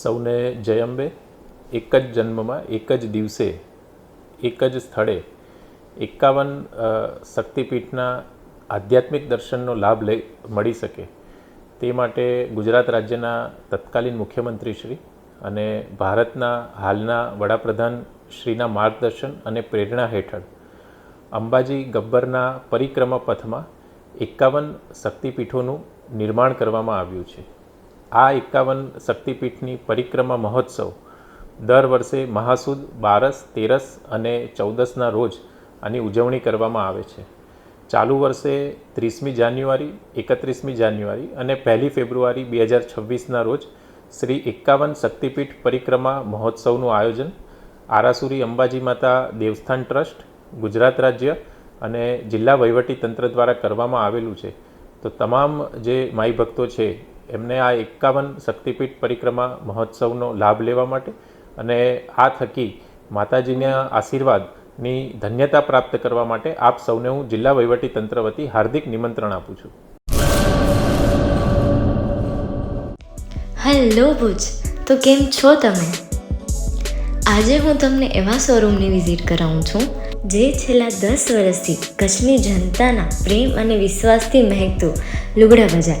સૌને જય અંબે એક જ જન્મમાં, એક જ દિવસે, એક જ સ્થળે એકાવન શક્તિપીઠના આધ્યાત્મિક દર્શનનો લાભ લઈ, મળી શકે. તે માટે ગુજરાત રાજ્યના તત્કાલીન મુખ્યમંત્રી શ્રી અને ભારતના હાલના વડાપ્રધાન શ્રીના માર્ગદર્શન અને પ્રેરણા હેઠળ અંબાજી ગબ્બરના પરિક્રમા પથમાં એકાવન શક્તિપીઠોનું નિર્માણ કરવામાં આવ્યું છે. આ એકાવન શક્તિપીઠની પરિક્રમા મહોત્સવ દર વર્ષે મહાસુદ, બારસ, તેરસ અને ચૌદસના રોજ આની ઉજવણી કરવામાં આવે છે. ચાલુ વર્ષે ત્રીસમી જાન્યુઆરી, એકત્રીસમી જાન્યુઆરી અને પહેલી ફેબ્રુઆરી બે હજાર છવ્વીસના રોજ શ્રી એકાવન શક્તિપીઠ પરિક્રમા મહોત્સવનું આયોજન આરાસુરી અંબાજી માતા દેવસ્થાન ટ્રસ્ટ, ગુજરાત રાજ્ય અને જિલ્લા વહીવટી તંત્ર દ્વારા કરવામાં આવેલું છે. તો તમામ જે માઈ ભક્તો છે એમને આ એકાવન શક્તિપીઠ પરિક્રમા મહોત્સવનો લાભ લેવા માટે અને આ થકી માતાજીના આશીર્વાદની ધન્યતા પ્રાપ્ત કરવા માટે આપ સૌને હું જિલ્લા વહીવટી તંત્ર વતી હાર્દિક નિમંત્રણ આપું છું. હેલો ભુજ, તો કેમ છો તમે? આજે હું તમને એવા શોરૂમની વિઝિટ કરાવું છું, જે છેલ્લા દસ વર્ષથી કચ્છની જનતાના પ્રેમ અને વિશ્વાસથી મહેકતું લુગડા બજાર